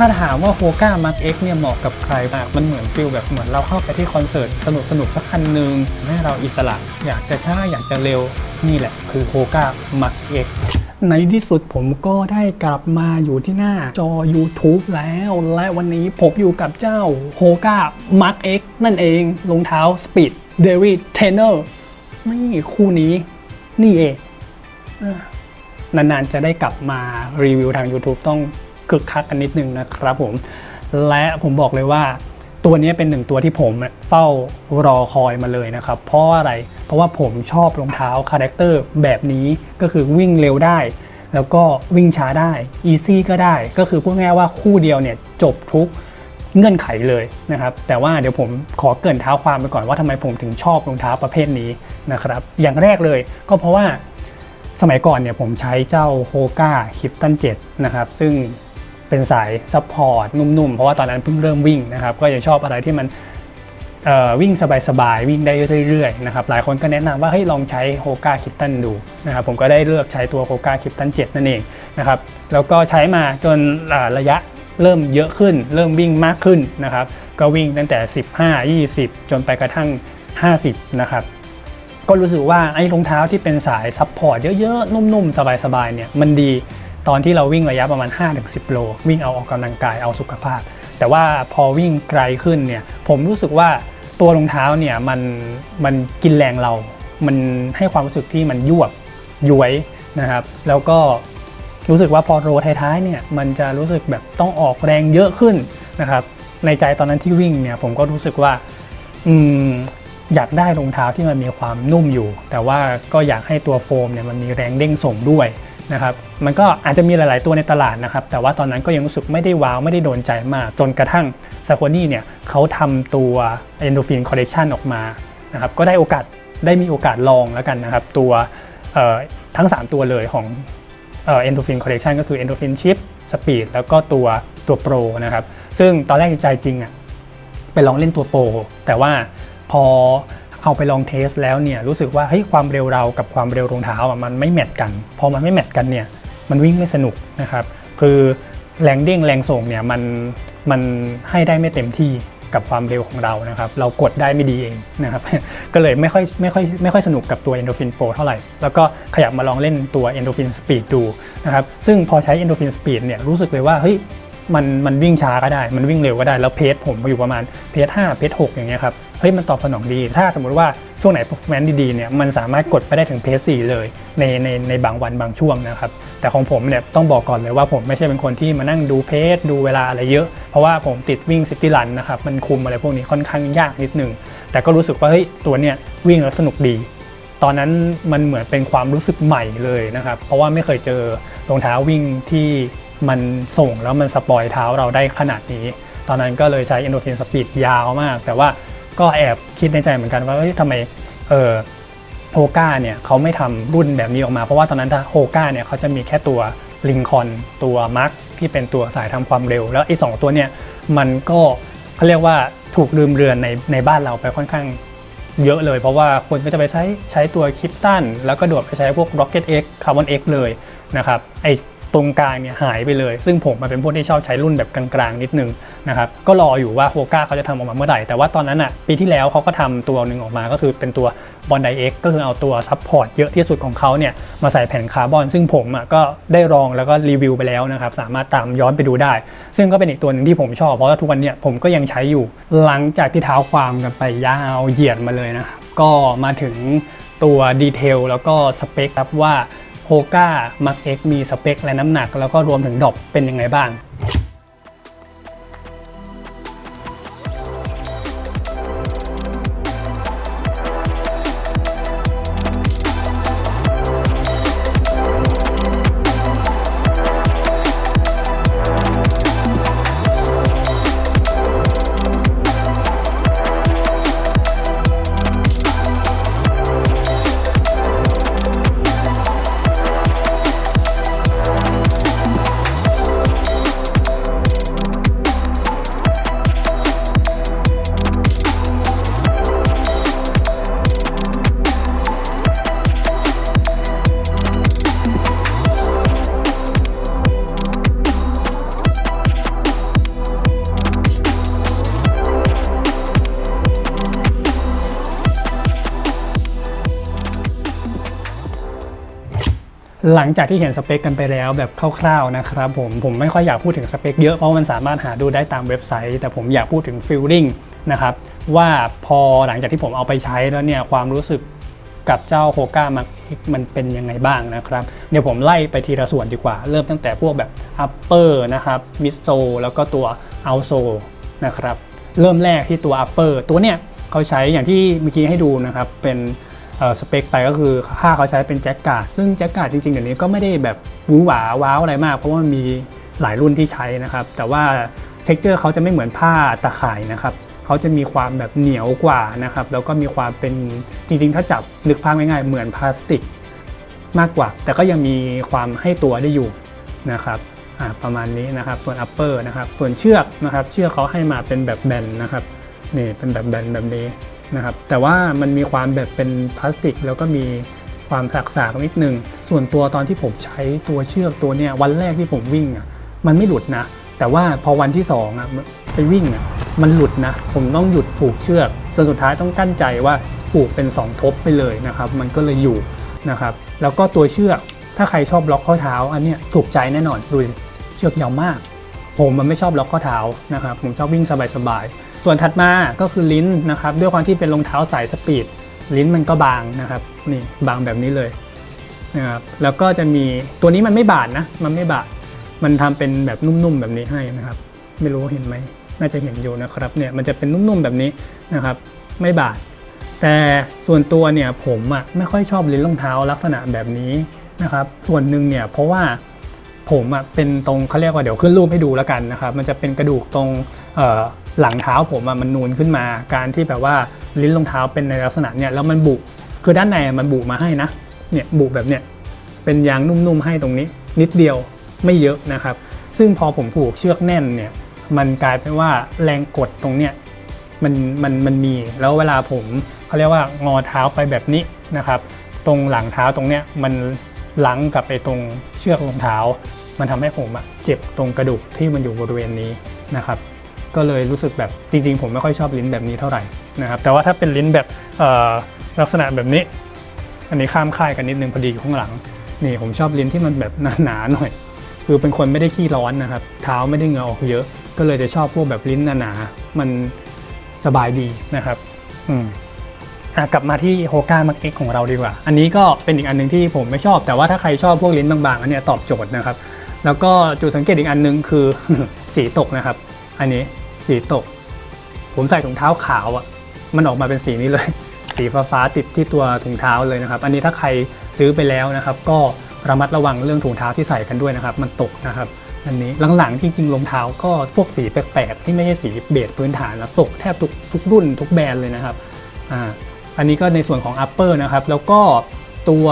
ถ้าถามว่าโฮก้ามาร์กเอ็กเนี่ยเหมาะกับใครมากมันเหมือนฟิลแบบเหมือนเราเข้าไปที่คอนเสิร์ตสนุกสนุกๆสักคันหนึ่งให้เราอิสระ อยากจะช้าอยากจะเร็วนี่แหละ คือโฮก้ามาร์กเอ็กในที่สุดผมก็ได้กลับมาอยู่ที่หน้าจอ YouTube แล้ว และวันนี้ผมอยู่กับเจ้าโฮก้ามาร์กเอ็กนั่นเองรองเท้า Speed d e r y Trainer นี่คู่นี้ นี่เองนานๆจะได้กลับมารีวิวทาง YouTube ต้อง คึกคักกันนิดนึงนะครับผม และผมบอกเลยว่าตัวนี้เป็นหนึ่งตัวที่ผมเฝ้ารอคอยมาเลยนะครับ เพราะอะไร เพราะว่าผมชอบรองเท้าคาแรคเตอร์แบบนี้ก็คือวิ่งเร็วได้ แล้วก็วิ่งช้าได้ easy ก็ได้ ก็คือพูดง่ายว่าคู่เดียวเนี่ยจบทุกเงื่อนไขเลยนะครับ แต่ว่าเดี๋ยวผมขอเกินเท้าความไปก่อนว่าทำไมผมถึงชอบรองเท้าประเภทนี้นะครับ อย่างแรกเลยก็เพราะว่าสมัยก่อนเนี่ยผมใช้เจ้าโฮก้าคิฟตัน7นะครับ ซึ่ง เป็นสายซัพพอร์ตนุ่มๆ เพราะว่าตอนนั้นเพิ่งเริ่มวิ่งนะครับ ก็จะชอบอะไรที่มันวิ่งสบายๆ วิ่งได้เรื่อยๆนะครับหลายคนก็แนะนำว่าให้ลองใช้โฮก้าคิฟตันดูนะครับผมก็ได้เลือกใช้ตัวโฮก้าคิฟตัน7นั่นเองนะครับแล้วก็ใช้มาจนระยะเริ่มเยอะขึ้น เริ่มวิ่งมากขึ้นนะครับก็วิ่งตั้งแต่ 15 20 จนไปกระทั่ง 50 นะครับก็รู้สึกว่าไอ้รองเท้าที่เป็นสายซับพอร์ตเยอะๆ นุ่มๆ สบายๆ เนี่ยมันดี ตอนที่เราวิ่งระยะประมาณ 5-10 โล วิ่งเอาออกกำลังกายเอาสุขภาพ แต่ว่าพอวิ่งไกลขึ้นเนี่ยผมรู้สึกว่าตัวรองเท้าเนี่ยมันมันกินแรงเรา มันให้ความรู้สึกที่มันยวบย้วยนะครับ แล้วก็รู้สึกว่าพอโรท้ายๆเนี่ยมันจะรู้สึกแบบต้องออกแรงเยอะขึ้นนะครับ ในใจตอนนั้นที่วิ่งเนี่ยผมก็รู้สึกว่าอืมอยากได้รองเท้าที่มันมีความนุ่มอยู่ แต่ว่าก็อยากให้ตัวโฟมเนี่ยมันมีแรงเด้งส่งด้วย นะครับมันก็อาจจะมีหลาย ๆ ตัวในตลาดนะครับ แต่ว่าตอนนั้นก็ยังรู้สึกไม่ได้ว้าว ไม่ได้โดนใจมาก จนกระทั่งซา q นี่เนี่ยเขาทำตัว Endorphin Collection ออกมานะครับก็ได้โอกาสได้มีโอกาสลองแล้วกันนะครับ ตัวทั้ง 3 ตัวเลยของเอ่อ Endorphin Collection ก็คือ Endorphin Chip Speed แล้วก็ตัวตัว Pro นะครับ ซึ่งตอนแรกใจจริงอะไปลองเล่นตัว Pro แต่ว่าพอ เอาไปลองเทสแล้วเนี่ยรู้สึกว่าเฮ้ยความเร็วเรากับความเร็วรองเท้าอะมันไม่แมทกัน พอมันไม่แมทกันเนี่ยมันวิ่งไม่สนุกนะครับคือแรงเด้งแรงส่งเนี่ยมันมันให้ได้ไม่เต็มที่กับความเร็วของเรานะครับเรากดได้ไม่ดีเองนะครับก็เลยไม่ค่อยไม่ค่อยไม่ค่อยสนุกกับตัว Endorphin Pro เท่าไหร่ แล้วก็ขยับมาลองเล่นตัว Endorphin Speed ดูนะครับซึ่งพอใช้ Endorphin Speed เนี่ยรู้สึกเลยว่าเฮ้ย มันมันวิ่งช้าก็ได้ มันวิ่งเร็วก็ได้ แล้วเพจผมอยู่ประมาณเพจ5เพจ6อย่างเงี้ยครับ เฮ้ยมันตอบสนองดี ถ้าสมมุติว่าช่วงไหน performance ดีๆเนี่ย มันสามารถกดไปได้ถึงเพจ4เลยในในในบางวันบางช่วงนะครับ แต่ของผมเนี่ยต้องบอกก่อนเลยว่าผมไม่ใช่เป็นคนที่มานั่งดูเพจดูเวลาอะไรเยอะ เพราะว่าผมติดวิ่งซิตี้รันนะครับ มันคุมอะไรพวกนี้ค่อนข้างยากนิดนึง แต่ก็รู้สึกว่าเฮ้ยตัวเนี่ยวิ่งแล้วสนุกดีตอนนั้นมันเหมือนเป็นความรู้สึกใหม่เลยนะครับ เพราะว่าไม่เคยเจอรองเท้าวิ่งที่ มันส่งแล้วมันสปอยเท้าเราได้ขนาดนี้ ตอนนั้นก็เลยใช้ Endorphin Speed ยาวมาก แต่ว่าก็แอบคิดในใจเหมือนกันว่าเฮ้ยทำไมเออโฮก้าเนี่ยเขาไม่ทำรุ่นแบบนี้ออกมา เพราะว่าตอนนั้นถ้าโฮก้าเนี่ยเขาจะมีแค่ตัวลิงคอนตัวมาร์คที่เป็นตัวสายทำความเร็ว แล้วไอ้สองตัวเนี่ยมันก็เขาเรียกว่าถูกลืมเรือนในในบ้านเราไปค่อนข้างเยอะเลย เพราะว่าคนก็จะไปใช้ใช้ตัวคลิปตันแล้วก็โดดไปใช้พวก Rocket X Carbon X เลยนะครับไอ ตรงกลางเนี่ยหายไปเลย ซึ่งผมมาเป็นพวกที่ชอบใช้รุ่นแบบกลางๆนิดนึงนะครับก็รออยู่ว่าโฮก้าเขาจะทำออกมาเมื่อไหร่ แต่ว่าตอนนั้นอะปีที่แล้วเขาก็ทำตัวหนึ่งออกมาก็คือเป็นตัวบอลไดเอ็กก็คือเอาตัวซัพพอร์ตเยอะที่สุดของเขาเนี่ยมาใส่แผ่นคาร์บอน ซึ่งผมอะก็ได้ลองแล้วก็รีวิวไปแล้วนะครับสามารถตามย้อนไปดูได้ ซึ่งก็เป็นอีกตัวหนึ่งที่ผมชอบเพราะว่าทุกวันเนี่ยผมก็ยังใช้อยู่หลังจากที่เท้าความกันไปยาวเหยียดมาเลยนะครับก็มาถึงตัวดีเทลแล้วก็สเปคครับว่า โฮก้ามักเอ็กมีสเปคและน้ำหนัก แล้วก็รวมถึงดอปเป็นยังไงบ้าง หลังจากที่เห็นสเปคกันไปแล้วแบบคร่าวๆนะครับผมผมไม่ค่อยอยากพูดถึงสเปคเยอะเพราะมันสามารถหาดูได้ตามเว็บไซต์ แต่ผมอยากพูดถึงฟีลลิ่งนะครับว่าพอหลังจากที่ผมเอาไปใช้แล้วเนี่ยความรู้สึกกับเจ้าโฮก้ามามันเป็นยังไงบ้างนะครับ เดี๋ยวผมไล่ไปทีละส่วนดีกว่า เริ่มตั้งแต่พวกแบบ upper นะครับมิดโซแล้วก็ตัว out s o นะครับเริ่มแรกที่ตัว upper ตัวเนี้ยเขาใช้อย่างที่เมื่อกี้ให้ดูนะครับเป็น สเปคไปก็คือค่าเขาใช้เป็นแจ็คการ์ดซึ่งแจ็คการ์ดจริงๆเดี๋ยวนี้ก็ไม่ได้แบบหวือหวาว้าวอะไรมาก เพราะว่ามันมีหลายรุ่นที่ใช้นะครับ แต่ว่าเท็กเจอร์เขาจะไม่เหมือนผ้าตะข่ายนะครับเขาจะมีความแบบเหนียวกว่านะครับแล้วก็มีความเป็นจริงๆ ถ้าจับนึกภาพง่ายๆเหมือนพลาสติกมากกว่า แต่ก็ยังมีความให้ตัวได้อยู่นะครับประมาณนี้นะครับส่วน upper นะครับส่วนเชือกนะครับเชือกเขาให้มาเป็นแบบแบนนะครับนี่เป็นแบบแบนแบบนี้ นะครับแต่ว่ามันมีความแบบเป็นพลาสติก แล้วก็มีความสักสากนิดนึง ส่วนตัวตอนที่ผมใช้ตัวเชือกตัวเนี้ยวันแรกที่ผมวิ่งอะมันไม่หลุดนะ แต่ว่าพอวันที่สองอะไปวิ่งอะมันหลุดนะ ผมต้องหยุดผูกเชือกจนสุดท้ายต้องกั้นใจว่าผูกเป็นสองทบไปเลยนะครับ มันก็เลยอยู่นะครับ แล้วก็ตัวเชือกถ้าใครชอบล็อกข้อเท้า อันเนี้ยถูกใจแน่นอนดูเชือกยาวมาก ผมมันไม่ชอบล็อกข้อเท้านะครับผมชอบวิ่งสบายๆ ส่วนถัดมาก็คือลิ้นนะครับ ด้วยความที่เป็นรองเท้าสายสปีด ลิ้นมันก็บางนะครับนี่บางแบบนี้เลยนะครับแล้วก็จะมีตัวนี้มันไม่บาดนะ มันไม่บาดมันทำเป็นแบบนุ่มๆแบบนี้ให้นะครับ ไม่รู้เห็นไหมน่าจะเห็นอยู่นะครับเนี่ยมันจะเป็นนุ่มๆแบบนี้นะครับ ไม่บาดแต่ส่วนตัวเนี่ยผมอะไม่ค่อยชอบลิ้นรองเท้าลักษณะแบบนี้นะครับ ส่วนหนึ่งเนี่ยเพราะว่าผมอะเป็นตรงเขาเรียกว่าเดี๋ยวขึ้นรูปให้ดูแล้วกันนะครับ มันจะเป็นกระดูกตรงเอ่อ หลังเท้าผมอะมันนูนขึ้นมา การที่แบบว่าลิ้นรองเท้าเป็นในลักษณะเนี่ยแล้วมันบุคือด้านในมันบุมาให้นะเนี่ยบุแบบเนี่ยเป็นยางนุ่มๆให้ตรงนี้ นิดเดียวไม่เยอะนะครับ ซึ่งพอผมผูกเชือกแน่นเนี่ยมันกลายเป็นว่าแรงกดตรงเนี้ยมันมันมันมีแล้วเวลาผมเขาเรียกว่างอเท้าไปแบบนี้นะครับ ตรงหลังเท้าตรงเนี้ยมันลังกับไอ้ตรงเชือกรองเท้า มันทำให้ผมอะเจ็บตรงกระดูกที่มันอยู่บริเวณนี้นะครับ ก็เลยรู้สึกแบบจริง ๆ ผมไม่ค่อยชอบลิ้นแบบนี้เท่าไหร่นะครับแต่ว่าถ้าเป็นลิ้นแบบลักษณะแบบนี้ อันนี้ข้ามค่ายกันนิดนึงพอดีอยู่ข้างหลังนี่ผมชอบลิ้นที่มันแบบหนาๆหน่อย คือเป็นคนไม่ได้ขี้ร้อนนะครับ เท้าไม่ได้เงื่ออกเยอะ ก็เลยจะชอบพวกแบบลิ้นหนาๆมันสบายดีนะครับอืมกลับมาที่โฮก้ามักเอ็กของเราดีกว่า อันนี้ก็เป็นอีกอันหนึงที่ผมไม่ชอบ แต่ว่าถ้าใครชอบพวกลิ้นบางๆอันนี้ตอบโจทย์นะครับ แล้วก็จุดสังเกตอีกอันหนึงคือสีตกนะครับ อันนี้ สีตก ผมใส่ถุงเท้าขาวอะ่ะมันออกมาเป็นสีนี้เลย สีฟ้าๆติดที่ตัวถุงเท้าเลยนะครับ อันนี้ถ้าใครซื้อไปแล้วนะครับ ก็ระมัดระวังเรื่องถุงเท้าที่ใส่กันด้วยนะครับ มันตกนะครับอันนี้หลังๆจริงๆรองเท้าก็พวกสีแปลกๆที่ไม่ใช่สีเบสพื้นฐานแล้วตกแทบทุกทุกรุ่นทุกแบรนด์เลยนะครับอ่าอันนี้ก็ในส่วนของ upper นะครับแล้วก็ตัว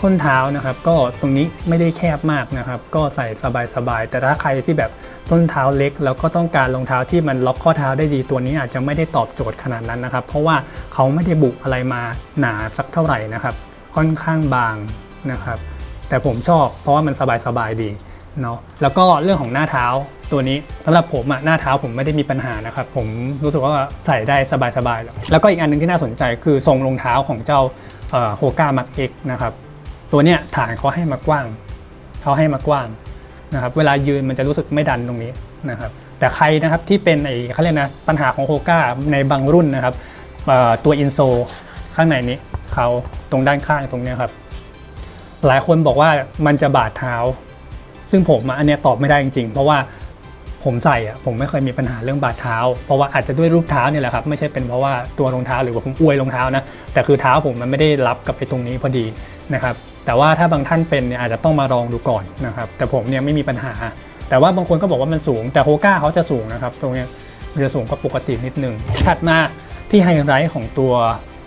ส้นเท้านะครับ ก็ตรงนี้ไม่ได้แคบมากนะครับ ก็ใส่สบายๆแต่ถ้าใครที่แบบ ส้นเท้าเล็ก แล้วก็ต้องการรองเท้าที่มันล็อกข้อเท้าได้ดีตัวนี้อาจจะไม่ได้ตอบโจทย์ขนาดนั้นนะครับ เพราะว่าเขาไม่ได้บุกอะไรมาหนาสักเท่าไหร่นะครับ ค่อนข้างบางนะครับ แต่ผมชอบเพราะว่ามันสบายๆดีเนาะแล้วก็เรื่องของหน้าเท้าตัวนี้สำหรับผมอะหน้าเท้าผมไม่ได้มีปัญหานะครับ ผมรู้สึกว่าใส่ได้สบายๆแล้วแล้วก็อีกอันหนึงที่น่าสนใจคือทรงรองเท้าของเจ้าโฮก้ามักเอ็กนะครับตัวเนี้ยฐานเขาให้มากว้างเขาให้มากว้าง นะครับเวลายืนมันจะรู้สึกไม่ดันตรงนี้นะครับแต่ใครนะครับที่เป็นไอ้เขาเรียกนะปัญหาของโฮก้าในบางรุ่นนะครับตัวอินโซข้างในนี้เขาตรงด้านข้างตรงเนี้ยครับหลายคนบอกว่ามันจะบาดเท้า ซึ่งผมอันเนี้ยตอบไม่ได้จริงๆ เพราะว่าผมใส่อะผมไม่เคยมีปัญหาเรื่องบาดเท้า เพราะว่าอาจจะด้วยรูปเท้าเนี่ยแหละครับไม่ใช่เป็นเพราะว่าตัวรองเท้าหรือว่าผมอวยรองเท้านะแต่คือเท้าผมมันไม่ได้รับกับไปตรงนี้พอดีนะครับ แต่ว่าถ้าบางท่านเป็นเนี่ยอาจจะต้องมาลองดูก่อนนะครับ แต่ผมเนี่ยไม่มีปัญหา แต่ว่าบางคนก็บอกว่ามันสูง แต่โฮก้าเขาจะสูงนะครับ ตรงนี้มันจะสูงกว่าปกตินิดนึงถัดมาที่ไฮไลท์ของตัว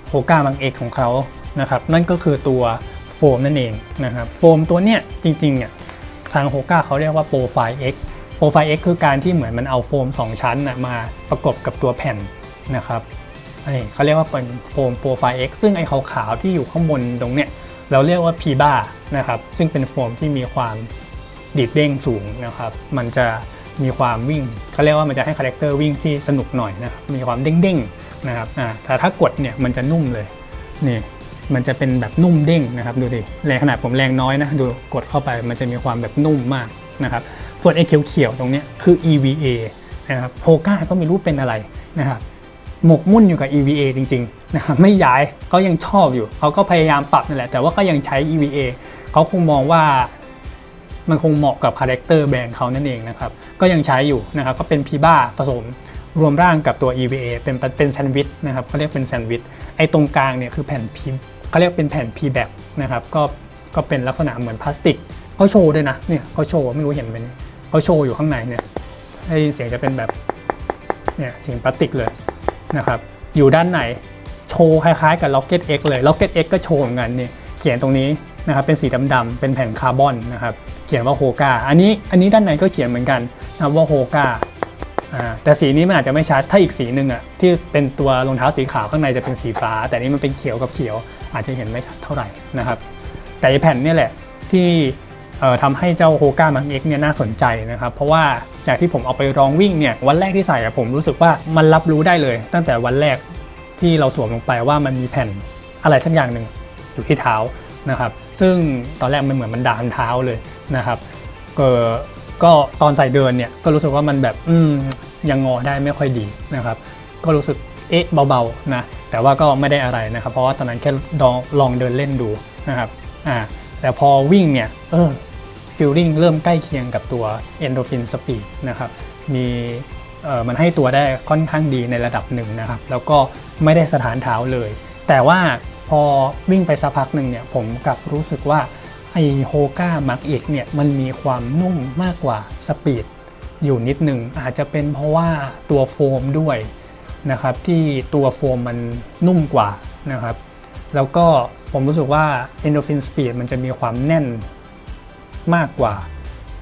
โฮก้าบังเอกของเขานะครับ นั่นก็คือตัวโฟมนั่นเองนะครับ โฟมตัวเนี้ยจริงๆเนี่ยทางโฮก้าเขาเรียกว่าโปรไฟล์ X โปรไฟล์ X คือการที่เหมือนมันเอาโฟม 2 ชั้นนะมาประกบกับตัวแผ่นนะครับนนี้เขาเรียกว่าเป็นโฟมโปรไฟล์ X ซึ่งไอ้ขาวๆที่อยู่ข้างบนตรงเนี้ย เราเรียกว่า p ีบ้านะครับซึ่งเป็นโฟมที่มีความดีดเด้งสูงนะครับ มันจะมีความวิ่งเขาเรียกว่ามันจะให้คาแรคเตอร์วิ่งที่สนุกหน่อยนะครับมีความเด้งๆนะครับอ่าแต่ถ้ากดเนี่ยมันจะนุ่มเลยนี่มันจะเป็นแบบนุ่มเด้งนะครับดูดิแรงขนาดผมแรงน้อยนะดูกดเข้าไปมันจะมีความแบบนุ่มมากนะครับส่วนไอ้เขียวๆตรงนี้คือ EVA นะครับโฮก้าก็ไม่รู้เป็นอะไรนะครับ หมกมุ่นอยู่กับ EVA จริงๆนะครับไม่ย้ายเขายังชอบอยู่เขาก็พยายามปรับนั่นแหละ แต่ว่าก็ยังใช้ EVA เขาคงมองว่ามันคงเหมาะกับคาแรคเตอร์แบรนด์เขานั่นเองนะครับก็ยังใช้อยู่นะครับก็เป็นพีบ้าผสมรวมร่างกับตัว EVA เป็นเป็นแซนด์วิชนะครับเขาเรียกเป็นแซนด์วิชไอ้ตรงกลางเนี่ยคือแผ่นพีเขาเรียกเป็นแผ่นพีแบ็กนะครับก็ก็เป็นลักษณะเหมือนพลาสติกเขาโชว์ด้วยนะเนี่ยเขาโชว์ไม่รู้เห็นไหมเนี่ยเขาโชว์อยู่ข้างในเนี่ยได้เสียงจะเป็นแบบเนี่ยเสียงพลาสติกเลย นะครับอยู่ด้านในโชว์คล้ายๆกับ Rocket X เลย Rocket X ก็โชว์เหมือนกันนี่เขียนตรงนี้นะครับเป็นสีดำๆเป็นแผ่นคาร์บอนนะครับเขียนว่าโฮกาอันนี้อันนี้ด้านในก็เขียนเหมือนกันนะครับว่าโฮกาอ่าแต่สีนี้มันอาจจะไม่ชัดถ้าอีกสีหนึ่งอะที่เป็นตัวรองเท้าสีขาวข้างในจะเป็นสีฟ้า แต่นี่มันเป็นเขียวกับเขียวอาจจะเห็นไม่ชัดเท่าไหร่นะครับแต่แผ่นนี่แหละที่ ทำให้เจ้าโฮก้ามังเอ็กเนี่ยน่าสนใจนะครับ เพราะว่าจากที่ผมเอาไปลองวิ่งเนี่ยวันแรกที่ใส่ผมรู้สึกว่ามันรับรู้ได้เลย ตั้งแต่วันแรกที่เราสวมลงไปว่ามันมีแผ่นอะไรสักอย่างหนึ่งอยู่ที่เท้านะครับ ซึ่งตอนแรกมันเหมือนมันดามเท้าเลยนะครับก็ก็ตอนใส่เดินเนี่ยก็รู้สึกว่ามันแบบอืมยังงอได้ไม่ค่อยดีนะครับ ก็รู้สึกเอ๊ะเบาๆนะแต่ว่าก็ไม่ได้อะไรนะครับ เพราะว่าตอนนั้นแค่ลองลองเดินเล่นดูนะครับอ่าแต่พอวิ่งเนี่ยเออ ฟิลลิ่งเริ่มใกล้เคียงกับตัว Endorphin Speed นะครับ มีมันให้ตัวได้ค่อนข้างดีในระดับหนึ่งนะครับ แล้วก็ไม่ได้สถานเท้าเลย แต่ว่าพอวิ่งไปสักพักหนึ่งเนี่ยผมกลับรู้สึกว่าไอโฮก้ามักเอกเนี่ยมันมีความนุ่มมากกว่าสปีดอยู่นิดหนึ่งอาจจะเป็นเพราะว่าตัวโฟมด้วยนะครับที่ตัวโฟมมันนุ่มกว่านะครับ แล้วก็ผมรู้สึกว่า Endorphin Speed มันจะมีความแน่น มากกว่า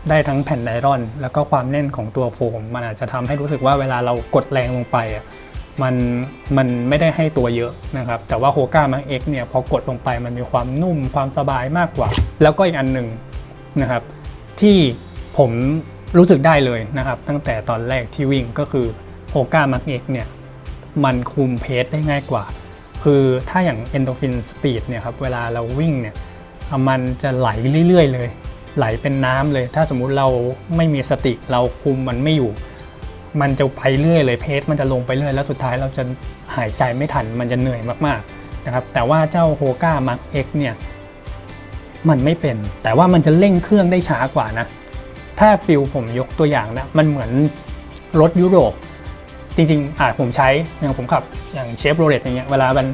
ได้ทั้งแผ่นไนลอน แล้วก็ความแน่นของตัวโฟม มันอาจจะทำให้รู้สึกว่าเวลาเรากดแรงลงไปอะมันมันไม่ได้ให้ตัวเยอะนะครับ แต่ว่าโฮก้ามังเอ็กเนี่ยพอกดลงไปมันมีความนุ่มความสบายมากกว่า แล้วก็อีกอันหนึ่งนะครับ ที่ผมรู้สึกได้เลยนะครับ ตั้งแต่ตอนแรกที่วิ่งก็คือโฮก้ามังเอ็กเนี่ยมันคุมเพสได้ง่ายกว่า คือถ้าอย่าง Endorphin Speed เนี่ยครับเวลาเราวิ่งเนี่ยมันจะไหลเรื่อยๆเลย ไหลเป็นน้ำเลย ถ้าสมมุติเราไม่มีสติเราคุมมันไม่อยู่ มันจะไปเรื่อยเลยเพสมันจะลงไปเรื่อยแล้วสุดท้ายเราจะหายใจไม่ทันมันจะเหนื่อยมากๆนะครับแต่ว่าเจ้าโฮก้ามักเอ็กเนี่ยมันไม่เป็น แต่ว่ามันจะเร่งเครื่องได้ช้ากว่านะ ถ้าฟิลผมยกตัวอย่างนะมันเหมือนรถยุโรปจริงๆอ่าผมใช้อย่างผมขับอย่างเชฟโรเลตอย่างเงี้ยเวลามัน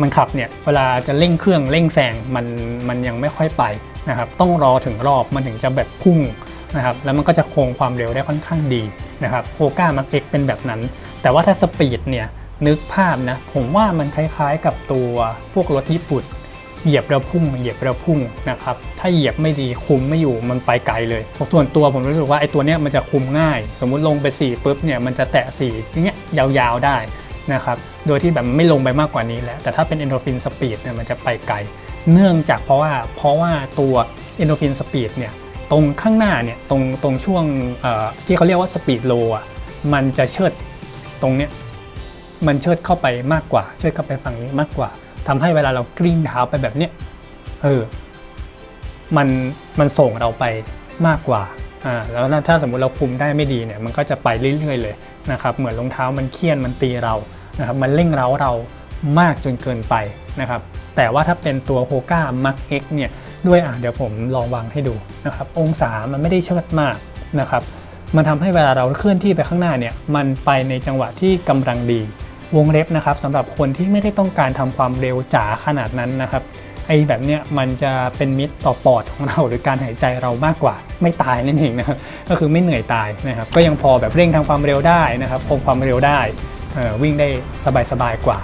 มันขับเนี่ยเวลาจะเร่งเครื่องเร่งแซงมันมันยังไม่ค่อยไปนะครับต้องรอถึงรอบมันถึงจะแบบพุ่งนะครับแล้วมันก็จะคงความเร็วได้ค่อนข้างดีนะครับโฮก้ามักเอ็กเป็นแบบนั้น แต่ว่าถ้าสปีดเนี่ยนึกภาพนะผมว่ามันคล้ายๆกับตัวพวกรถญี่ปุ่นเหยียบแล้วพุ่งเหยียบแล้วพุ่งนะครับถ้าเหยียบไม่ดีคุมไม่อยู่มันไปไกลเลยส่วนตัวผมรู้สึกว่าไอ้ตัวเนี้ยมันจะคุมง่าย สมมุติลงไป4ปุ๊บเนี่ยมันจะแตะ4อย่างเงี้ยยาวๆได้ นะครับ โดยที่แบบไม่ลงไปมากกว่านี้แล้ว แต่ถ้าเป็น endorphin speed เนี่ยมันจะไปไกล เนื่องจากเพราะว่าเพราะว่าตัว endorphin speed เนี่ยตรงข้างหน้าเนี่ยตรงตรงช่วงที่เขาเรียกว่า speed low อะมันจะเชิดตรงเนี้ยมันเชิดเข้าไปมากกว่า เชิดเข้าไปฝั่งนี้มากกว่าทำให้เวลาเรากลิ้งเท้าไปแบบเนี้ยเออมันมันส่งเราไปมากกว่าอ่าแล้วถ้าสมมุติเราคุมได้ไม่ดีเนี่ยมันก็จะไปเรื่อยๆเลยนะครับเหมือนรองเท้ามันเคี่ยนมันตีเรา นะครับมันเร่งเร้าเรามากจนเกินไปนะครับแต่ว่าถ้าเป็นตัวโฮก้ามักเอ็กเนี่ยด้วยอะเดี๋ยวผมลองวางให้ดูนะครับองศามันไม่ได้เชิดมากนะครับมันทำให้เวลาเราเคลื่อนที่ไปข้างหน้าเนี่ยมันไปในจังหวะที่กำลังดี วงเล็บนะครับสำหรับคนที่ไม่ได้ต้องการทำความเร็วจ๋าขนาดนั้นนะครับไอ้แบบเนี้ยมันจะเป็นมิตรต่อปอดของเราหรือการหายใจเรามากกว่า ไม่ตายนั่นเองนะครับก็คือไม่เหนื่อยตายนะครับก็ยังพอแบบเร่งทำความเร็วได้นะครับคงความเร็วได้ วิ่งได้สบายๆกว่า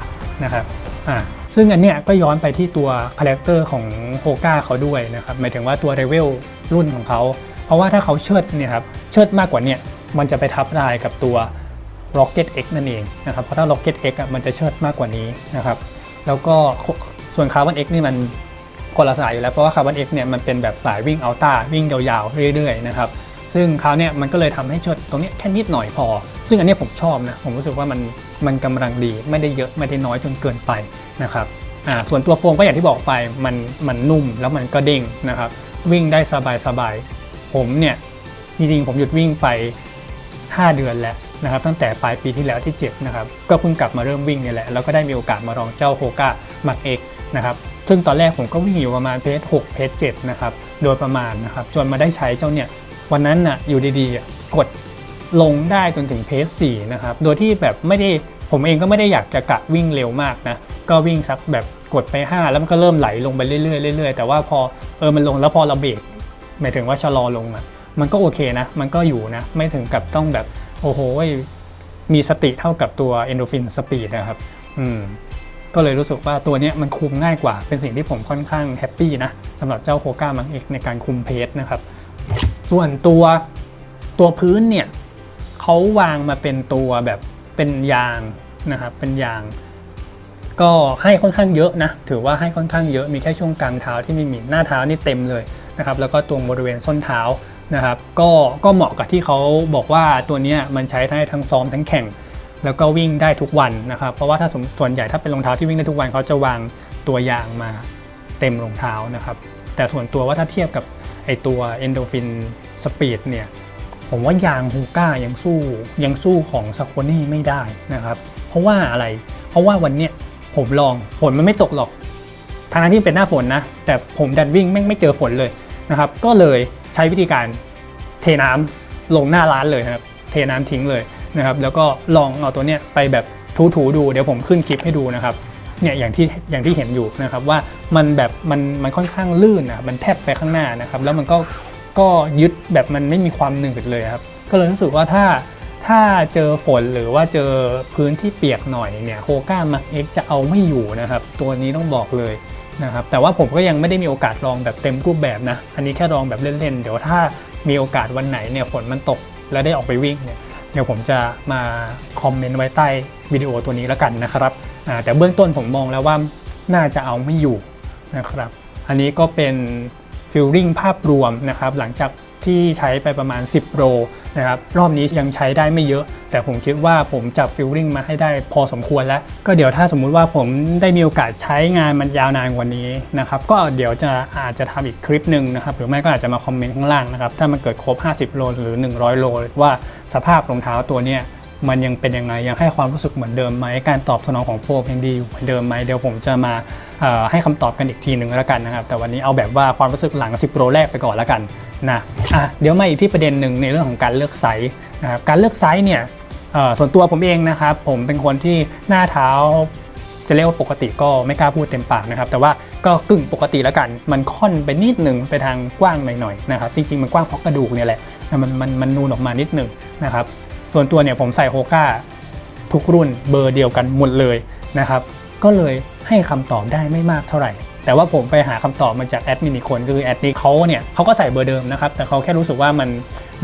นะครับอ่าซึ่งอันเนี้ยก็ย้อนไปที่ตัวคาแรคเตอร์ของโฮก้าเขาด้วยนะครับหมายถึงว่าตัวเรเวลรุ่นของเขา เพราะว่าถ้าเขาเชิดเนี่ยครับเชิดมากกว่าเนี่ยมันจะไปทับรายกับตัว Rocket X นั่นเองนะครับเพราะถ้า Rocket X อะมันจะเชิดมากกว่านี้นะครับแล้วก็ส่วน Carbon X นี่มันคนละสายอยู่แล้วเพราะว่า Carbon X เนี่ยมันเป็นแบบสายวิ่งอัลต้าวิ่งยาวๆเรื่อยๆนะครับ ซึ่งคราวเนี้ยมันก็เลยทำให้ชดตรงนี้แค่นิดหน่อยพอ ซึ่งอันนี้ผมชอบนะ ผมรู้สึกว่ามันมันกำลังดีไม่ได้เยอะไม่ได้น้อยจนเกินไปนะครับอ่าส่วนตัวโฟมก็อย่างที่บอกไปมันมันนุ่มแล้วมันก็เด้งนะครับ วิ่งได้สบายสบายผมเนี่ยจริงๆ ผมหยุดวิ่งไป 5 เดือนแล้วนะครับตั้งแต่ปลายปีที่แล้วที่เจ็บนะครับก็เพิ่งกลับมาเริ่มวิ่งเนี่ยแหละแล้วก็ได้มีโอกาสมาลองเจ้าโฮก้ามักเอกนะครับซึ่งตอนแรกผมก็วิ่งอยู่ประมาณเพจ6เพจ7นะครับโดยประมาณนะครับจนมาได้ใช้เจ้าเนี่ย วันนั้นน่ะอยู่ดีๆกดลงได้จนถึงเพจ4นะครับโดยที่แบบไม่ได้ผมเองก็ไม่ได้อยากจะกะวิ่งเร็วมากนะก็วิ่งสักแบบกดไป 5 แล้วมันก็เริ่มไหลลงไปเรื่อยๆเรื่อยๆแต่ว่าพอเออมันลงแล้วพอเราเบรกหมายถึงว่าชะลอลงอะมันก็โอเคนะ มันก็อยู่นะ ไม่ถึงกับต้องแบบ โอ้โห มีสติเท่ากับตัว endorphin speed นะครับ อืม ก็เลยรู้สึกว่าตัวนี้มันคุมง่ายกว่า เป็นสิ่งที่ผมค่อนข้างแฮปปี้นะสำหรับเจ้าโ o ก้ามังเอกในการคุมเพจนะครับ ส่วนตัวตัวพื้นเนี่ยเขาวางมาเป็นตัวแบบเป็นยางนะครับเป็นยาง ก็ให้ค่อนข้างเยอะนะถือว่าให้ค่อนข้างเยอะมีแค่ช่วงกลางเท้าที่ไม่มีหน้าเท้านี่เต็มเลยนะครับ แล้วก็ตรงบริเวณส้นเท้านะครับ ก็ก็เหมาะกับที่เขาบอกว่าตัวนี้มันใช้ได้ทั้งซ้อมทั้งแข่ง แล้วก็วิ่งได้ทุกวันนะครับ เพราะว่าถ้าสส่วนใหญ่ถ้าเป็นรองเท้าที่วิ่งได้ทุกวันเขาจะวางตัวยางมาเต็มรองเท้านะครับ แต่ส่วนตัวว่าถ้าเทียบกับ ไอตัว Endorphin Speed เนี่ยผมว่ายางฮูก้ายังสู้ยังสู้ของซาโคนี่ไม่ได้นะครับ เพราะว่าอะไร เพราะว่าวันเนี้ยผมลองฝนมันไม่ตกหรอกทางนั้นที่เป็นหน้าฝนนะ แต่ผมดันวิ่งไม่งไม่เจอฝนเลยนะครับ ก็เลยใช้วิธีการเทน้ำลงหน้าร้านเลยนะครับเทน้ำทิ้งเลยนะครับ แล้วก็ลองเอาตัวเนี้ยไปแบบถูๆดู เดี๋ยวผมขึ้นคลิปให้ดูนะครับ เนี่ยอย่างที่อย่างที่เห็นอยู่นะครับว่ามันแบบมันมันค่อนข้างลื่นนะมันแทบไปข้างหน้านะครับแล้วมันก็ก็ยึดแบบมันไม่มีความหนืดเลยครับก็เลยรู้สึกว่าถ้าถ้าเจอฝนหรือว่าเจอพื้นที่เปียกหน่อยเนี่ยโคก้ามักเอ็กจะเอาไม่อยู่นะครับตัวนี้ต้องบอกเลยนะครับแต่ว่าผมก็ยังไม่ได้มีโอกาสลองแบบเต็มรูปแบบนะ อันนี้แค่ลองแบบเล่นๆ เดี๋ยวถ้ามีโอกาสวันไหนเนี่ยฝนมันตกแล้วได้ออกไปวิ่งเนี่ย เดี๋ยวผมจะมาคอมเมนต์ไว้ใต้วิดีโอตัวนี้แล้วกันนะครับแต่เบื้องต้นผมมองแล้วว่าน่าจะเอาไม่อยู่นะครับ อันนี้ก็เป็น ฟิลลิ่งภาพรวมนะครับหลังจากที่ใช้ไปประมาณ 10 โรนะครับรอบนี้ยังใช้ได้ไม่เยอะ แต่ผมคิดว่าผมจับฟิลลิ่งมาให้ได้พอสมควรแล้ว ก็เดี๋ยวถ้าสมมุติว่าผมได้มีโอกาสใช้งานมันยาวนานกว่านี้นะครับก็เดี๋ยวจะอาจจะทำอีกคลิปหนึ่งนะครับหรือไม่ก็อาจจะมาคอมเมนต์ข้างล่างนะครับถ้ามันเกิดครบ 50 โลหรือ 100 โลว่าสภาพรองเท้าตัวเนี้ยมันยังเป็นยังไงยังให้ความรู้สึกเหมือนเดิมไหมการตอบสนองของโฟมยังดีอยู่เหมือนเดิมไหมเดี๋ยวผมจะมา ให้คำตอบกันอีกทีหนึ่งแล้วกันนะครับ แต่วันนี้เอาแบบว่าความรู้สึกหลัง 10 โปรแรกไปก่อนแล้วกันนะอะเดี๋ยวมาอีกที่ประเด็นหนึ่งในเรื่องของการเลือกไซส์นะครับการเลือกไซส์เนี่ยส่วนตัวผมเองนะครับผมเป็นคนที่หน้าเท้าจะเรียกว่าปกติก็ไม่กล้าพูดเต็มปากนะครับ แต่ว่าก็กึ่งปกติแล้วกัน มันค่อนไปนิดหนึ่งไปทางกว้างหน่อยๆนะครับ จริงๆ มันกว้างเพราะกระดูกเนี่ยแหละมันมันมันนูนออกมานิดหนึ่งนะครับ ส่วนตัวเนี่ยผมใส่โฮก้าทุกรุ่นเบอร์เดียวกันหมดเลยนะครับ ก็เลย ให้คำตอบได้ไม่มากเท่าไหร่ แต่ว่าผมไปหาคำตอบมาจากแอดมินอีกคนก็คือแอดนี้เขาเนี่ยเขาก็ใส่เบอร์เดิมนะครับ แต่เขาแค่รู้สึกว่ามัน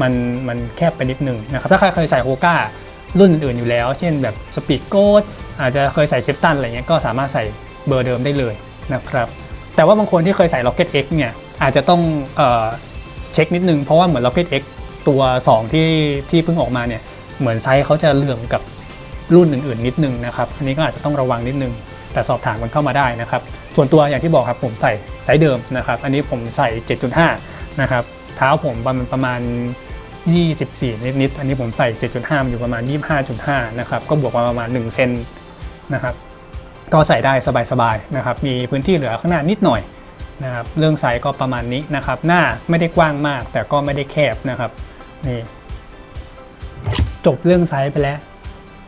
มันมันแคบไปนิดนึงนะครับถ้าใครเคยใส่โฮก้ารุ่นอื่นๆอยู่แล้ว เช่นแบบสปีดโกดอาจจะเคยใส่เชฟตันอะไรเงี้ยก็สามารถใส่เบอร์เดิมได้เลยนะครับแต่ว่าบางคนที่เคยใส่ Rocket X เนี่ยอาจจะต้องเอ่อเช็คนิดนึงเพราะว่าเหมือน Rocket X ตัว 2 ที่ที่เพิ่งออกมาเนี่ยเหมือนไซส์เขาจะเหลื่อมกับรุ่นอื่นๆ นิดนึงนะครับ อันนี้ก็อาจจะต้องระวังนิดนึง แต่สอบถามกันเข้ามาได้นะครับ ส่วนตัวอย่างที่บอกครับผมใส่ไซส์เดิมนะครับ อันนี้ผมใส่ 7.5 นะครับ เท้าผมประมาณประมาณ 24 นิดๆ อันนี้ผมใส่ 7.5 อยู่ประมาณ 25.5 นะครับ ก็บวกมาประมาณ 1 เซนนะครับ ก็ใส่ได้สบายๆ นะครับ มีพื้นที่เหลือข้างหน้านิดหน่อยนะครับ เรื่องไซส์ก็ประมาณนี้นะครับ หน้าไม่ได้กว้างมาก แต่ก็ไม่ได้แคบนะครับ นี่ จบเรื่องไซส์ไปแล้ว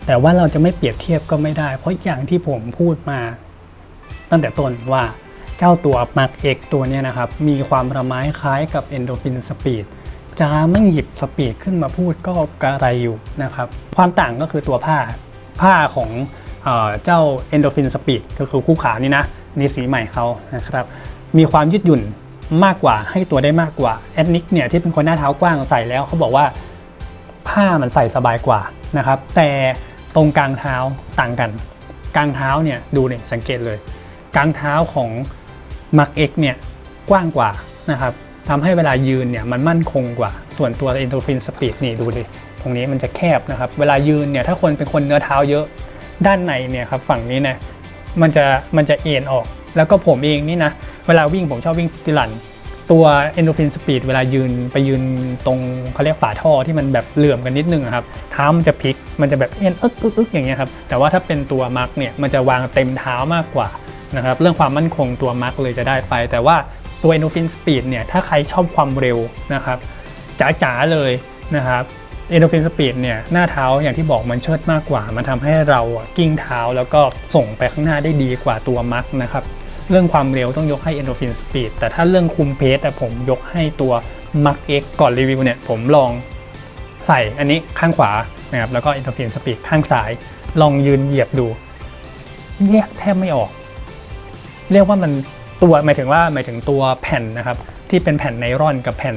แต่ว่าเราจะไม่เปรียบเทียบก็ไม่ได้ เพราะอย่างที่ผมพูดมา ตั้งแต่ต้นว่าเจ้าตัว Mark X ตัวนี้นะครับ มีความระไม้คล้ายกับ Endorphin Speed จะไม่หยิบสปีดขึ้นมาพูดก็กระไรอยู่นะครับ ความต่างก็คือตัวผ้าผ้าของเอเจ้า Endorphin Speed ก็คือคู่ขานี่นะนี่สีใหม่เขานะครับ มีความยืดหยุ่นมากกว่าให้ตัวได้มากกว่าแอดนิกเนี่ยที่เป็นคนหน้าเท้ากว้างใส่แล้วเขาบอกว่าผ้ามันใส่สบายกว่านะครับ แต่ ตรงกลางเท้าต่างกัน กลางเท้าเนี่ยดูเนี่ยสังเกตเลย กลางเท้าของ Mark X เนี่ยกว้างกว่านะครับทำให้เวลายืนเนี่ยมันมั่นคงกว่า ส่วนตัว Endorphin Speed นี่ดูดิตรงนี้มันจะแคบนะครับ เวลายืนเนี่ยถ้าคนเป็นคนเนื้อเท้าเยอะด้านในเนี่ยครับฝั่งนี้เนี่ยมันจะมันจะเอ็นออก แล้วก็ผมเองนี่นะเวลาวิ่งผมชอบวิ่งสติลัน ตัวเอนโดฟินสปีดเวลายืนไปยืนตรงเขาเรียกฝาท่อที่มันแบบเหลื่อมกันนิดนึงครับเท้ามันจะพลิกมันจะแบบเอ็นอึกอึกอึกอย่างเงี้ยครับแต่ว่าถ้าเป็นตัวมาร์กเนี่ยมันจะวางเต็มเท้ามากกว่านะครับเรื่องความมั่นคงตัวมาร์กเลยจะได้ไป แต่ว่าตัวเอนโดฟินสปีดเนี่ยถ้าใครชอบความเร็วนะครับจ๋าๆเลยนะครับเอนโดฟินสปีดเนี่ยหน้าเท้าอย่างที่บอกมันเชิดมากกว่า มันทำให้เรากิ้งเท้าแล้วก็ส่งไปข้างหน้าได้ดีกว่าตัวมาร์กนะครับ เรื่องความเร็วต้องยกให้ Endorphin Speed แต่ถ้าเรื่องคุมเพสแต่ผมยกให้ตัว Mark X ก่อนรีวิวเนี่ยผมลองใส่อันนี้ข้างขวานะครับแล้วก็ Endorphin Speed ข้างซ้าย ลองยืนเหยียบดู แยกแทบไม่ออก เรียกว่ามันตัวหมายถึงว่าหมายถึงตัวแผ่นนะครับ ที่เป็นแผ่นไนรอนกับแผ่น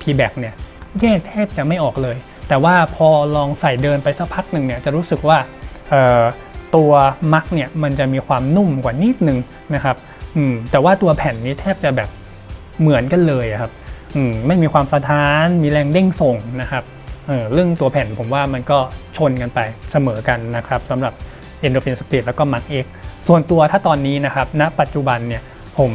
p b a c เนี่ยแยกแทบจะไม่ออกเลย แต่ว่าพอลองใส่เดินไปสักพักหนึ่งเนี่ยจะรู้สึกว่าตัวมักเนี่ยมันจะมีความนุ่มกว่านิดนึงนะครับ อืมแต่ว่าตัวแผ่นนี้แทบจะแบบเหมือนกันเลยครับอืมไม่มีความสะท้านมีแรงเด้งส่งนะครับเออเรื่องตัวแผ่นผมว่ามันก็ชนกันไปเสมอกันนะครับสำหรับ Endorphin Speed แล้วก็ Mark X ส่วนตัวถ้าตอนนี้นะครับณปัจจุบันเนี่ยผม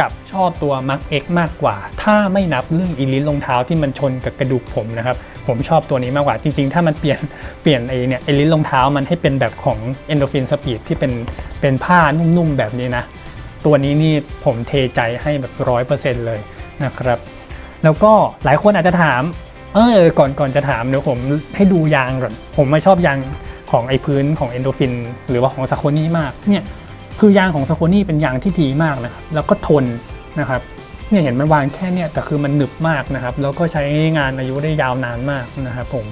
กับชอบตัว Mark X มากกว่า ถ้าไม่นับเรื่องอีลินรองเท้าที่มันชนกับกระดูกผมนะครับ ผมชอบตัวนี้มากกว่า จริง ๆ ถ้ามันเปลี่ยนเปลี่ยนไอเนี่ยไอลิ้นรองเท้ามันให้เป็นแบบของ Endorphin Speed ที่เป็นเป็นผ้านุ่มๆแบบนี้นะ ตัวนี้นี่ผมเทใจให้แบบร้อยเปอร์เซ็นต์เลยนะครับ แล้วก็หลายคนอาจจะถาม เออก่อนก่อนจะถามเดี๋ยวผมให้ดูยางก่อน ผมไม่ชอบยางของไอพื้นของ Endorphin หรือว่าของ s a c o n y มาก เนี่ยคือยางของ s a c o n y เป็นยางที่ดีมากนะครับ แล้วก็ทนนะครับเนี่ยเห็นมันวางแค่เนี่ยแต่คือมันหนึบมากนะครับ แล้วก็ใช้งานอายุได้ยาวนานมากนะครับผม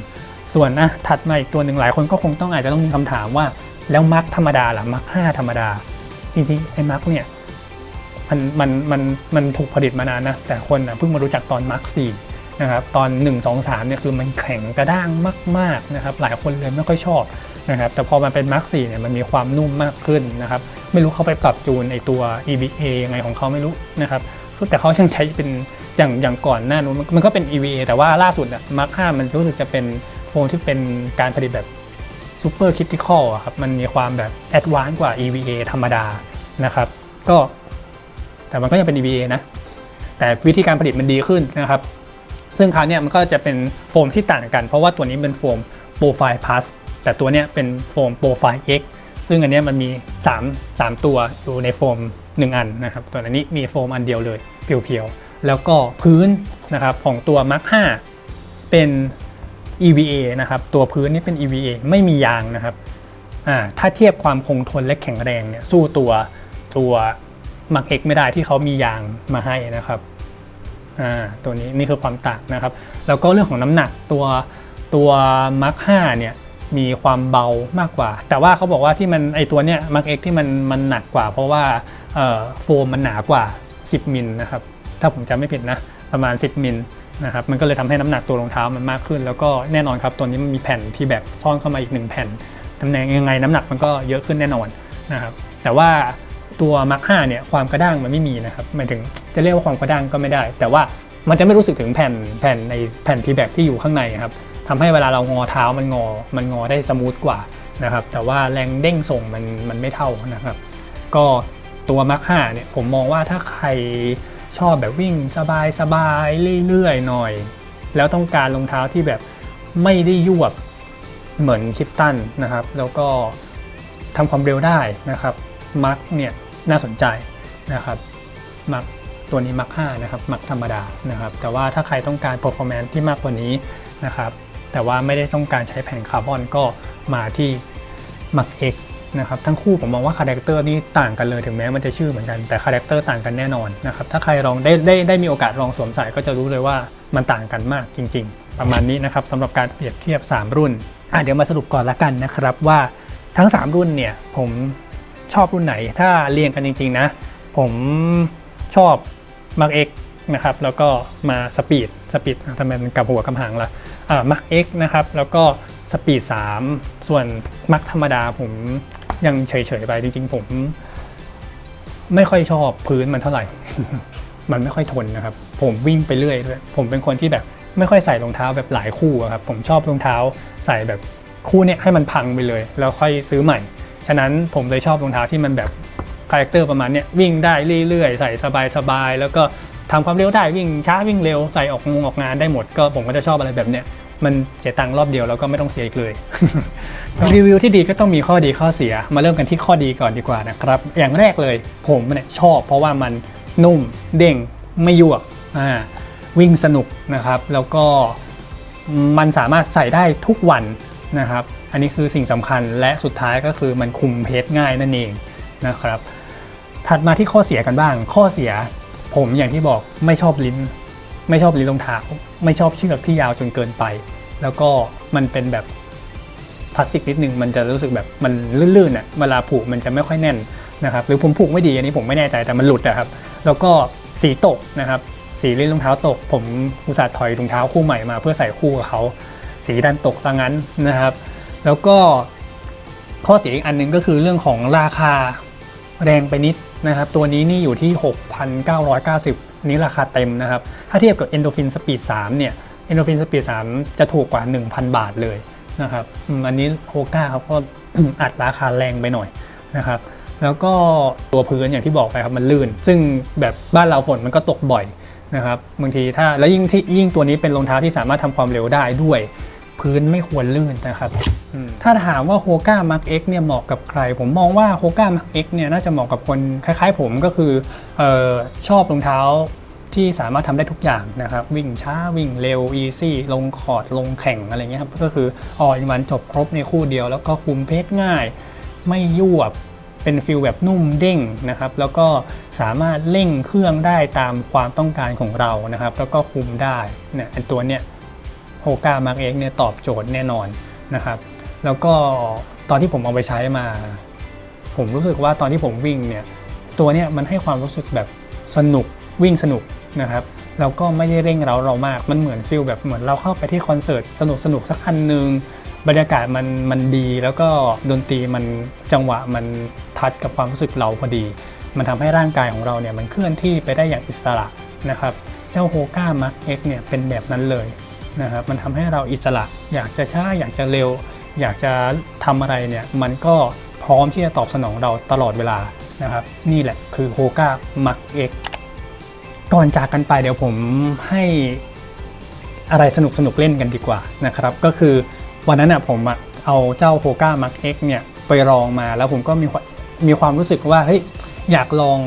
ส่วนนะถัดมาอีกตัวหนึ่งหลายคนก็คงต้องอาจจะต้องมีคำถามว่า แล้วมักธรรมดาล่ะมัก5ธรรมดา จริงๆไอ้มักเนี่ย มันมันมันมันถูกผลิตมานานนะ แต่คนนะเพิ่งมารู้จักตอนมาร์คสี่นะครับตอน 1 2 3เนี่ยคือมันแข็งกระด้างมากๆนะครับหลายคนเลยไม่ค่อยชอบนะครับแต่พอมันเป็นมาร์คสี่เนี่ยมันมีความนุ่มมากขึ้นนะครับไม่รู้เขาไปปรับจูนไอตัว EVA ยังไงของเขาไม่รู้นะครับแต่เขายังใช้เป็นอย่างอย่างก่อนหน้านู้นมันก็เป็น EVA แต่ว่าล่าสุดอะมาร์คห้ามันรู้สึกจะเป็นโฟมที่เป็นการผลิตแบบซูเปอร์คิติคอลครับมันมีความแบบแอดวานซ์กว่า EVA ธรรมดานะครับก็ แต่มันก็ยังเป็น EVA นะ แต่วิธีการผลิตมันดีขึ้นนะครับ ซึ่งคราวนี้มันก็จะเป็นโฟมที่ต่างกัน เพราะว่าตัวนี้เป็นโฟมโปรไฟล์พ u s แต่ตัวนี้เป็นโฟมโปรไฟล์ X ซึ่งอันนี้มันมี 3 3 ตัวอยู่ในโฟม 1 อันนะครับ ตัวนี้มีโฟมอันเดียวเลยเพียวๆ แล้วก็พื้นนะครับของตัว Mark 5 เป็น EVA นะครับ ตัวพื้นนี่เป็น EVA ไม่มียางนะครับอ่าถ้าเทียบความคงทนและแข็งแรงเนี่ยสู้ตัวตัว มักเอกไม่ได้ที่เขามียางมาให้นะครับอ่าตัวนี้นี่คือความต่างนะครับ แล้วก็เรื่องของน้ำหนักตัวตัวมัก5เนี่ยมีความเบามากกว่า แต่ว่าเขาบอกว่าที่มันไอตัวเนี้ยมักเอกที่มันมันหนักกว่า เพราะว่าเอ่อโฟมมันหนากว่า 10 มิลนะครับ ถ้าผมจำไม่ผิดนะ ประมาณ 10 มิลนะครับ มันก็เลยทำให้น้ำหนักตัวรองเท้ามันมากขึ้น แล้วก็แน่นอนครับ ตัวนี้มันมีแผ่นที่แบบซ่อนเข้ามาอีกหนึ่งแผ่นตำแหน่งยังไงน้ำหนักมันก็เยอะขึ้นแน่นอนนะครับ แต่ว่า ตัวมาร์ค5เนี่ยความกระด้างมันไม่มีนะครับหมายถึงจะเรียกว่าความกระด้างก็ไม่ได้ แต่ว่ามันจะไม่รู้สึกถึงแผ่นแผ่นในแผ่นทีแบกที่อยู่ข้างในครับทำให้เวลาเรางอเท้ามันงอ มันงอได้สมูทกว่านะครับ แต่ว่าแรงเด้งส่งมันมันไม่เท่านะครับ ก็ตัวมาร์ค5เนี่ยผมมองว่าถ้าใครชอบแบบวิ่งสบายสบายเรื่อยๆหน่อย แล้วต้องการรองเท้าที่แบบไม่ได้ยวบเหมือนคิฟตันนะครับ แล้วก็ทำความเร็วได้นะครับมาร์กเนี่ย น่าสนใจนะครับมาร์กตัวนี้มาร์ก5นะครับมาร์กธรรมดานะครับ แต่ว่าถ้าใครต้องการ performance ที่มากกว่านี้นะครับ แต่ว่าไม่ได้ต้องการใช้แผ่นคาร์บอนก็มาที่มาร์ก X นะครับทั้งคู่ผมมองว่าคาแรคเตอร์นี่ต่างกันเลยถึงแม้มันจะชื่อเหมือนกันแต่คาแรคเตอร์ต่างกันแน่นอนนะครับถ้าใครลองได้ได้ได้มีโอกาสลองสวมใส่ก็จะรู้เลยว่ามันต่างกันมากจริง ๆ ประมาณนี้นะครับสำหรับการเปรียบเทียบ 3 รุ่นอะเดี๋ยวมาสรุปก่อนละกันนะครับว่าทั้ง 3 รุ่นเนี่ยผม ชอบรุ่นไหน ถ้าเรียงกันจริง ๆ นะ ผมชอบ Mark X นะครับ แล้วก็มาสปีดสปีดทำไมมันกับหัวกำหางละ่ะอ่า Mark X นะครับ แล้วก็สปีด3ส่วน Mark ธรรมดาผมยังเฉย ๆ ไปจริง ๆ ผม ไม่ค่อยชอบพื้นมันเท่าไหร่ มันไม่ค่อยทนนะครับ ผมวิ่งไปเรื่อยด้วยผมเป็นคนที่แบบไม่ค่อยใส่รองเท้าแบบหลายคู่ครับ ผมชอบรองเท้าใส่แบบคู่เนี้ยให้มันพังไปเลย แล้วค่อยซื้อใหม่ ฉะนั้นผมเลยชอบรองเท้าที่มันแบบคาแรคเตอร์ประมาณเนี้ยวิ่งได้เรื่อยๆ ใส่สบายๆ แล้วก็ทำความเร็วได้วิ่งช้าวิ่งเร็วใส่ออกงงออกงานได้หมดก็ผมก็จะชอบอะไรแบบเนี้ยมันเสียตังค์รอบเดียวแล้วก็ไม่ต้องเสียอีกเลยรีวิวที่ดีก็ต้องมีข้อดีข้อเสีย มาเริ่มกันที่ข้อดีก่อนดีกว่านะครับ อย่างแรกเลยผมเนี่ยชอบเพราะว่ามันนุ่มเด้งไม่ยวกอ่าวิ่งสนุกนะครับ แล้วก็มันสามารถใส่ได้ทุกวันนะครับ อันนี้คือสิ่งสำคัญและสุดท้ายก็คือมันคุมเพชรง่ายนั่นเองนะครับ ถัดมาที่ข้อเสียกันบ้าง ข้อเสียผมอย่างที่บอกไม่ชอบลิ้น ไม่ชอบลิ้นรองเท้าไม่ชอบเชือกที่ยาวจนเกินไป แล้วก็มันเป็นแบบพลาสติกนิดนึงมันจะรู้สึกแบบมันลื่นๆอะเวลาผูกมันจะไม่ค่อยแน่นนะครับ หรือผมผูกไม่ดีอันนี้ผมไม่แน่ใจแต่มันหลุดนะครับ แล้วก็สีตกนะครับ สีลิ้นรองเท้าตก ผมอุตส่าห์ถอยรองเท้าคู่ใหม่มาเพื่อใส่คู่กับเขาสีดันตกซะงั้นนะครับ แล้วก็ข้อเสียอีกอันหนึงก็คือเรื่องของราคาแรงไปนิดนะครับ ตัวนี้นี่อยู่ที่ 6,990 นี่ราคาเต็มนะครับ ถ้าเทียบกับ Endorphin Speed 3 เนี่ย Endorphin Speed 3 จะถูกกว่า 1,000 บาทเลยนะครับอันนี้โฮก้าเขาก็อัดราคาแรงไปหน่อยนะครับแล้วก็ตัวพื้นอย่างที่บอกไปครับมันลื่น ซึ่งแบบบ้านเราฝนมันก็ตกบ่อยนะครับบางทีถ้าแล้วยิ่งที่ยิ่งตัวนี้เป็นรองเท้าที่สามารถทำความเร็วได้ด้วย พื้นไม่ควรลื่นนะครับอืมถ้าถามว่า Hoka Mark X เนี่ยเหมาะกับใคร ผมมองว่า Hoka Mark X เนี่ยน่าจะเหมาะกับคนคล้ายๆ ผมก็คือเออชอบรองเท้าที่สามารถทำได้ทุกอย่างนะครับ วิ่งช้าวิ่งเร็ว easy ลงคอร์ดลงแข่งอะไรเงี้ยครับก็คือออยมันจบครบในคู่เดียว แล้วก็คุมเพชรง่าย ไม่ยวบเป็นฟิลแบบนุ่มเด้งนะครับ แล้วก็สามารถเร่งเครื่องได้ตามความต้องการของเรานะครับ แล้วก็คุมได้เนี่ยอันตัวเนี้ย โฮกามาร์กเอ็กเนี่ยตอบโจทย์แน่นอนนะครับ แล้วก็ตอนที่ผมเอาไปใช้มา ผมรู้สึกว่าตอนที่ผมวิ่งเนี่ยตัวเนี้ยมันให้ความรู้สึกแบบสนุกวิ่งสนุกนะครับแล้วก็ไม่ได้เร่งเร้าเรามาก มันเหมือนฟิลแบบเหมือนเราเข้าไปที่คอนเสิร์ตสนุกสนุกสักคันหนึ่งบรรยากาศมันมันดีแล้วก็ดนตรีมันจังหวะมันทัดกับความรู้สึกเราพอดี มันทำให้ร่างกายของเราเนี่ยมันเคลื่อนที่ไปได้อย่างอิสระนะครับ เจ้าโฮก้ามาร์กเอ็กเนี่ยเป็นแบบนั้นเลย นะครับมันทำให้เราอิสระ อยากจะช้าอยากจะเร็ว อยากจะทำอะไรเนี่ยมันก็พร้อมที่จะตอบสนองเราตลอดเวลานะครับ นี่แหละคือโฮก้ามาร์กเอ็กก่อนจากกันไปเดี๋ยวผมให้อะไรสนุกสนุกเล่นกันดีกว่านะครับ ก็คือวันนั้นอะผมเอาเจ้าโฮก้ามาร์กเอ็กเนี่ยไปลองมาแล้วผมก็มีความมีความรู้สึกว่าเฮ้ยอยากลอง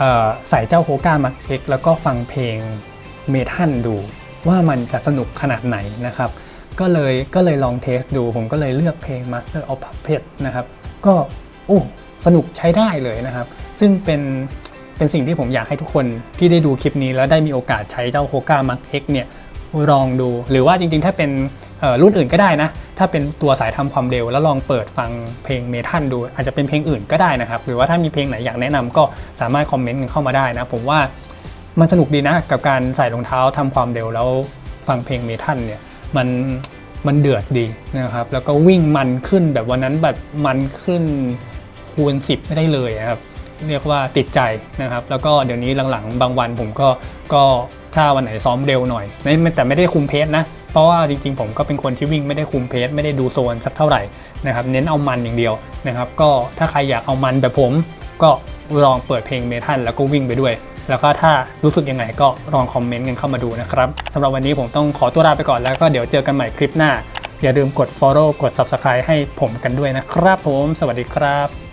ออใส่เจ้าโฮก้ามาเอ็กแล้วก็ฟังเพลงเมทัลดู ว่ามันจะสนุกขนาดไหนนะครับ ก็เลยก็เลยลองเทสดู ผมก็เลยเลือกเพลง Master of Puppets นะครับ ก็โอ้สนุกใช้ได้เลยนะครับ ซึ่งเป็นเป็นสิ่งที่ผมอยากให้ทุกคนที่ได้ดูคลิปนี้แล้วได้มีโอกาสใช้เจ้าโฮก้ามาเอ็กเนี่ยลองดู หรือว่าจริงๆ ถ้าเป็นรุ่นอื่นก็ได้นะ ถ้าเป็นตัวสายทำความเร็ว แล้วลองเปิดฟังเพลงเมทัลดู อาจจะเป็นเพลงอื่นก็ได้นะครับ หรือว่าถ้ามีเพลงไหนอยากแนะนำก็สามารถคอมเมนต์เข้ามาได้นะ ผมว่า มันสนุกดีนะกับการใส่รองเท้าทำความเร็วแล้วฟังเพลงเมทัลเนี่ยมันมันเดือดดีนะครับ แล้วก็วิ่งมันขึ้นแบบวันนั้นแบบมันขึ้นคูณ 10 ไม่ได้เลยครับเรียกว่าติดใจนะครับ แล้วก็เดี๋ยวนี้หลังๆ บางวันผมก็ก็ถ้าวันไหนซ้อมเร็วหน่อยแต่ไม่ได้คุมเพจนะ เพราะว่าจริงๆ ผมก็เป็นคนที่วิ่งไม่ได้คุมเพจไม่ได้ดูโซนสักเท่าไหร่นะครับเน้นเอามันอย่างเดียวนะครับ ก็ถ้าใครอยากเอามันแบบผมก็ลองเปิดเพลงเมทัลแล้วก็วิ่งไปด้วย แล้วก็ถ้ารู้สึกยังไงก็ลองคอมเมนต์กันเข้ามาดูนะครับสำหรับวันนี้ผมต้องขอตัวลาไปก่อนแล้วก็เดี๋ยวเจอกันใหม่คลิปหน้า อย่าลืมกด follow กด subscribe ให้ผมกันด้วยนะครับผม สวัสดีครับ